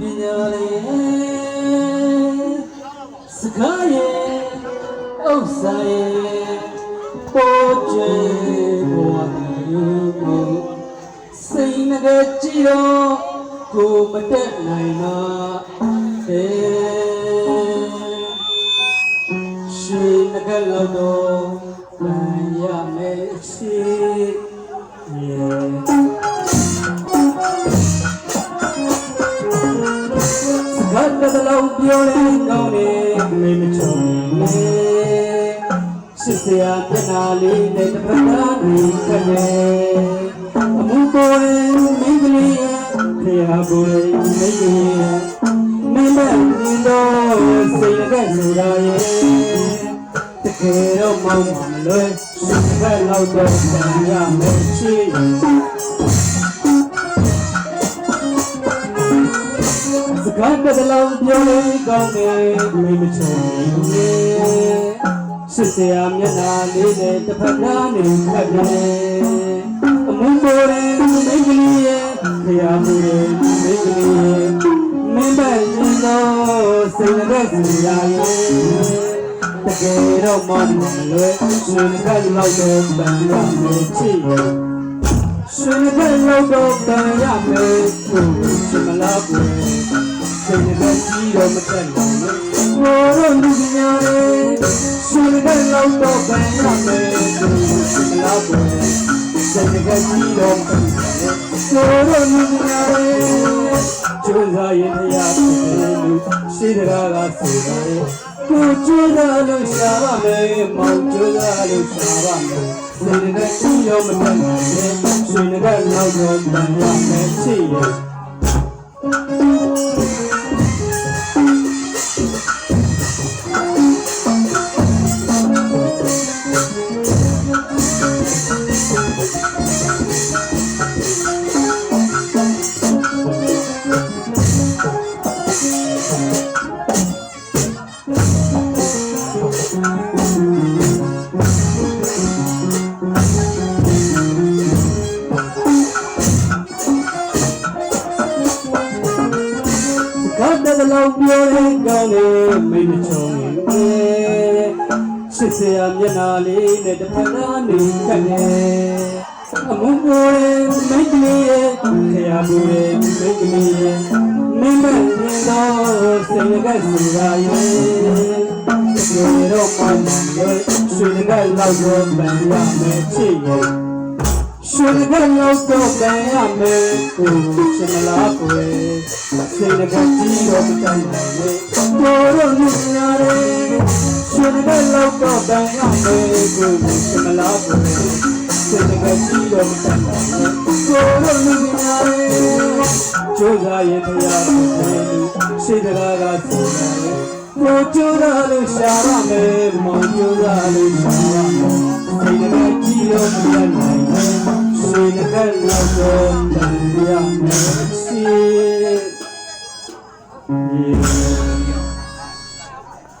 ပညာလေးစကားရဲ့ဥစ္စာရဲ့ပေါ်ကျဘဝမျိုးစိတ်ငကကြည့်တော့ကိုမတက်နိုင်တော့အဲရှင်ငကလောက်တော့လမ်းရမယ်ရှိ yeah တတလုံးပြောလဲကောင်းတယ်မေမချုံလေစစ်စရာမျက်နာလေးနဲ့တစ်ဖက်ကနေခက်တယ်အမှုပေါ်ရင်မင်းကလေးရဲ့ခရာပေါ်ရင်မင်းကလေးရဲ့မင်းမဲ့ဒီတော့စိတ်ကဆိုတာရဲ့တကယ်တော့မောင်းမလွယ်စစ်ဖက်လောက်တော့ဆံရမယ်ချီ စကားတစ်လုံးပြောလို့ကောင်းတယ်မိမချုံဘူးလေစစ်စရာမျက်နာလေးနဲ့တစ်ဖက်ကနေခတ်တယ်အမုန်းပေါ်ရင်မိန်းကလေးရဲ့ခရာမူရဲ့မိန်းကလေးရဲ့မင်းပဲရင်တော့စိတ်နဲ့စရာရဲ့တကယ်တော့မမလွယ်ရှင်ကလောက်တော့ပန်ရမယ်ချ စ်ရဲ့ရှင်ကလောက်တော့ပန်ရမယ်ကိုချင်မလားကိုစိတ်နဲ့ကြီးတော့မတက်နိုင်ဘူးဘောတော့လူပညာလေးရှင်ကလောက်တော့ပန်ရမယ်ကိုချင်မလားကိုစိတ်နဲ့ကြီးတော့မတက်နိုင်ဘူးဘောတော့လူပညာလေးကျိုးစားရင်တရားဖြစ်တယ်လူရှိတကားကဆိုပါတယ် ကိုကျိုးစားလို့ရှာပါမယ်မောင်ကျိုးစားလို့ရှာပါမယ်စိတ်နဲ့ကြီးတော့မတက်နိုင်ဘူးရှင်ကလောက်တော့ပန်ရမယ်ချစ်ရဲ့ ကတ်တလုံးပြောရင်ကောင်းတယ်မိမချုံနေစစ်စရာမျက်နာလေးနဲ့တစ်ဖက်ကနေခတ်တယ်အမုန်းပေါ်ရင်မိတ်ကလေးရဲ့ခရာပူရဲ့မိတ်ကလေးရဲ့မင်းမမြင်တော့စိတ်ကစရာရဲ့ ဒီတော့မှမလို့ဆွေကလောက်တော့ပန်ရမယ်ချစ်ရဲ့ရှင်ကလောက်တော့ပန်ရမယ်ကိုရှင်မလားကိုစိတ်ကကြီးတော့မတန်နိုင်ဘူးကိုတို့လူညာလေးရှင်ကလောက်တော့ပန်ရမယ်ကိုရှင်မလားကိုစိတ်ကကြီးတော့မတန်နိုင်ဘူးကိုတို့လူညာလေးကျိုးစားရင်တရားကိုရှိတကားကစီတယ်ကိုကျိုးရလို့ရှာရမယ်မောင်ကျိုးရလို့ရှာရမယ် মজুর আলী সালামে মজুর আলী সালামে সিনেমা চিরকাল নাই সিনেমা নজর